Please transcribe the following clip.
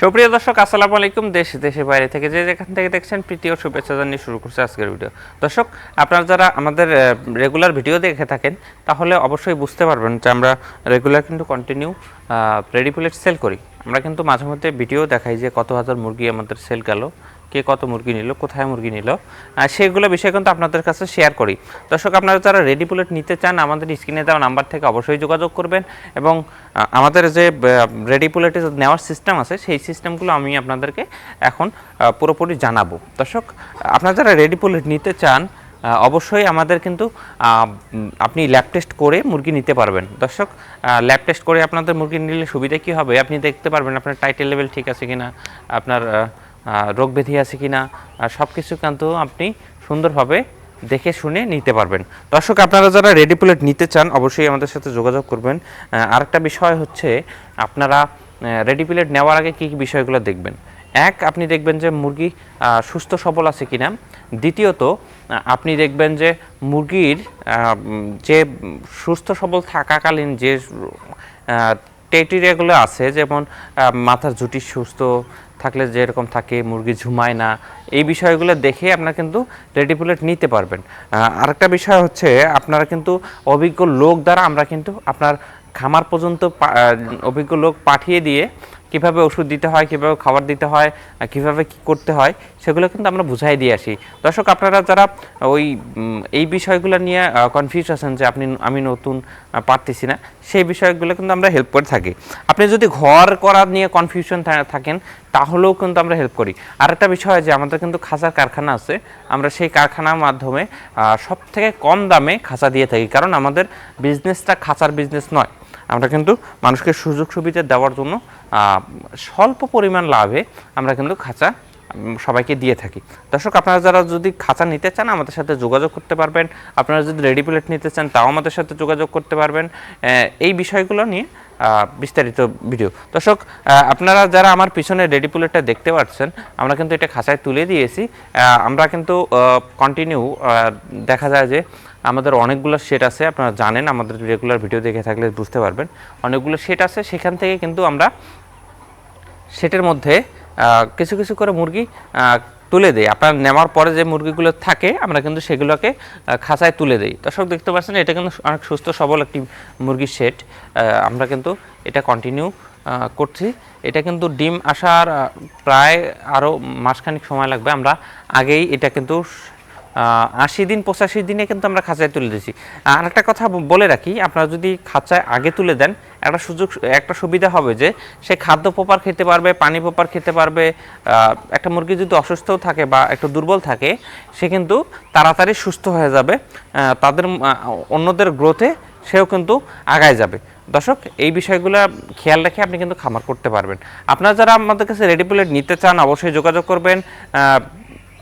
সুপ্রিয় দর্শক, আসসালামু আলাইকুম। দেশ, দেশের বাইরে থেকে যে যেখান থেকে দেখছেন প্রীতিও শুভেচ্ছা জানিয়ে শুরু করছে আজকের ভিডিও দর্শক, আপনারা যারা আমাদের রেগুলার ভিডিও দেখে থাকেন, তাহলে অবশ্যই বুঝতে পারবেন যে আমরা রেগুলার কিন্তু কন্টিনিউ রেডি সেল করি। আমরা কিন্তু মাঝে মধ্যে ভিডিও দেখাই যে কত হাজার মুরগি আমাদের সেল গেল। কে কত মুরগি নিল, কোথায় মুরগি নিল সেগুলো বিষয় কিন্তু আপনাদের কাছে শেয়ার করি। দর্শক, আপনারা যারা রেডি পুলেট নিতে চান, আমাদের স্ক্রিনে দেওয়া নাম্বার থেকে অবশ্যই যোগাযোগ করবেন এবং আমাদের যে রেডি পুলেটে নেওয়ার সিস্টেম আছে, সেই সিস্টেমগুলো আমি আপনাদেরকে এখন পুরোপুরি জানাব। দর্শক, আপনারা যারা রেডি পুলেট নিতে চান অবশ্যই আমাদের কিন্তু আপনি ল্যাব টেস্ট করে মুরগি নিতে পারবেন। দর্শক ল্যাব টেস্ট করে আপনাদের মুরগি নিলে সুবিধা কী হবে? আপনি দেখতে পারবেন আপনার টাইটেল লেভেল ঠিক আছে কিনা, আপনার রোগ ব্যাধি আছে কি না সব কিছু কিন্তু আপনি সুন্দরভাবে দেখে শুনে নিতে পারবেন। দর্শক, আপনারা যারা রেডি প্লেট নিতে চান, অবশ্যই আমাদের সাথে যোগাযোগ করবেন। আরেকটা বিষয় হচ্ছে, আপনারা রেডি প্লেট নেওয়ার আগে কী কী বিষয়গুলো দেখবেন? এক, আপনি দেখবেন যে মুরগি সুস্থ, সবল আছে কিনা। দ্বিতীয়ত আপনি দেখবেন যে মুরগির যে সুস্থ, সবল থাকাকালীন যে টেরিয়াগুলো আছে, যেমন মাথার ঝুটি সুস্থ, থাকলে যেরকম থাকে, মুরগি ঝুমায় না, এই বিষয়গুলো দেখে আপনারা কিন্তু রেডি প্লেট নিতে পারবেন। আরেকটা বিষয় হচ্ছে, আপনারা কিন্তু অভিজ্ঞ লোক দ্বারা আমরা কিন্তু আপনার খামার পর্যন্ত অভিজ্ঞ লোক পাঠিয়ে দিয়ে কীভাবে ওষুধ দিতে হয়, কীভাবে খাবার দিতে হয় কীভাবে কি করতে হয়, সেগুলো কিন্তু আমরা বুঝাই দিয়ে আসি। দর্শক, আপনারা যারা ওই এই বিষয়গুলো নিয়ে কনফিউজ আছেন যে আপনি আমি নতুন পারতেছি না, সেই বিষয়গুলো কিন্তু আমরা হেল্প করে থাকি। আপনি যদি ঘর করা নিয়ে কনফিউশন থাকেন, তাহলেও কিন্তু আমরা হেল্প করি। আরেকটা বিষয় যে আমাদের কিন্তু খাঁচার কারখানা আছে, আমরা সেই কারখানার মাধ্যমে সব থেকে কম দামে খাঁচা দিয়ে থাকি। কারণ আমাদের বিজনেসটা খাঁচার বিজনেস নয়। আমরা কিন্তু মানুষকে সুযোগ সুবিধা দেওয়ার জন্য স্বল্প পরিমাণ লাভে আমরা কিন্তু খাঁচা সবাইকে দিয়ে থাকি। দর্শক, আপনারা যারা যদি খাঁচা নিতে চান, আমাদের সাথে যোগাযোগ করতে পারবেন। আপনারা যদি রেডি প্লেট নিতে চান, তাও আমাদের সাথে যোগাযোগ করতে পারবেন। এই বিষয়গুলো নিয়ে বিস্তারিত ভিডিও। দর্শক আপনারা যারা আমার পিছনে রেডি প্লেটটা দেখতে পাচ্ছেন, আমরা কিন্তু এটা খাঁচায় তুলে দিয়েছি। আমরা কিন্তু কন্টিনিউ দেখা যায় যে আমাদের অনেকগুলো সেট আছে, আপনারা জানেন, আমাদের রেগুলার ভিডিও দেখে থাকলে বুঝতে পারবেন। অনেকগুলো সেট আছে, সেখান থেকে কিন্তু আমরা সেটের মধ্যে কিছু কিছু করে মুরগি তুলে দেই। আপনার নেওয়ার পরে যে মুরগিগুলো থাকে, আমরা কিন্তু সেগুলোকে খাঁচায় তুলে দেই। দর্শক, দেখতে পাচ্ছেন, এটা কিন্তু অনেক সুস্থ, সবল একটি মুরগির সেট আমরা কিন্তু এটা কন্টিনিউ করছি। এটা কিন্তু ডিম আসার প্রায় আরও মাসখানিক সময় লাগবে। আমরা আগেই এটা কিন্তু আশি দিন, পঁচাশি দিনে কিন্তু আমরা খাঁচায় তুলে দিয়েছি। আর একটা কথা বলে রাখি, আপনারা যদি খাঁচায় আগে তুলে দেন, একটা সুযোগ, একটা সুবিধা হবে যে সে খাদ্য প্রপার খেতে পারবে, পানি প্রপার খেতে পারবে একটা মুরগি যদি অসুস্থও থাকে বা একটু দুর্বল থাকে, সে কিন্তু তাড়াতাড়ি সুস্থ হয়ে যাবে তাদের অন্যদের গ্রোথে সেও কিন্তু আগায় যাবে। দর্শক, এই বিষয়গুলো খেয়াল রেখে আপনি কিন্তু খামার করতে পারবেন। আপনারা যারা আমাদের কাছে রেডি প্লেট নিতে চান, অবশ্যই যোগাযোগ করবেন